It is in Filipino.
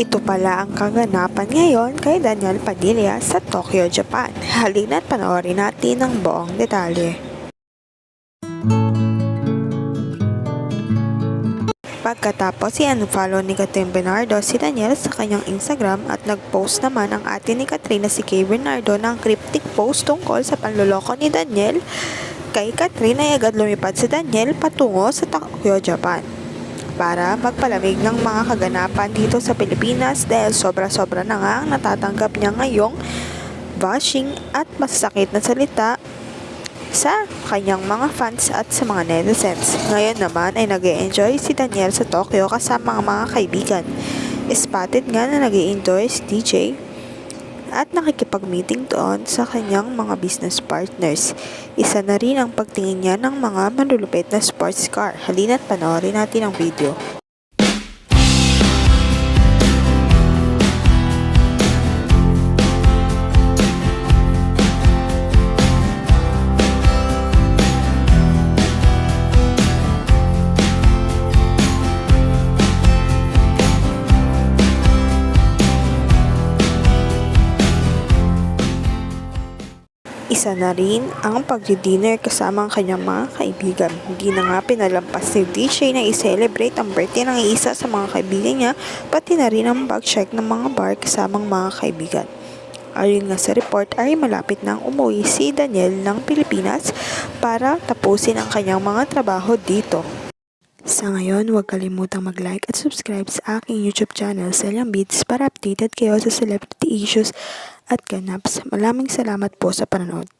Ito pala ang kaganapan ngayon kay Daniel Padilla sa Tokyo, Japan. Halina't panoorin natin ang buong detalye. Pagkatapos si unfollow ni Catherine Bernardo si Daniel sa kanyang Instagram at nag-post naman ang ate ni Katrina si Kay Bernardo ng cryptic post tungkol sa panluloko ni Daniel kay Katrina ay agad lumipad si Daniel patungo sa Tokyo, Japan para magpalamig ng mga kaganapan dito sa Pilipinas dahil sobra-sobra na nga ang natatanggap niya ngayong bashing at masakit na salita sa kanyang mga fans at sa mga netizens. Ngayon naman ay nag enjoy si Daniel sa Tokyo kasama ang mga kaibigan. Spotted nga na nag enjoy si DJ at nakikipag-meeting doon sa kanyang mga business partners. Isa na rin ang pagtingin niya ng mga manlulupit na sports car. Halina't panoorin natin ang video. Isa na rin ang pag-dinner kasama ang kanyang mga kaibigan. Hindi na nga pinalampas ni DJ na i-celebrate ang birthday ng isa sa mga kaibigan niya, pati na rin ang bag-check ng mga bar kasamang mga kaibigan. Ayon nga sa report ay malapit nang umuwi si Daniel ng Pilipinas para tapusin ang kanyang mga trabaho dito. Sa ngayon, huwag kalimutang mag-like at subscribe sa aking YouTube channel, Selyang Beats, para updated kayo sa celebrity issues at ganaps. Maraming salamat po sa panonood.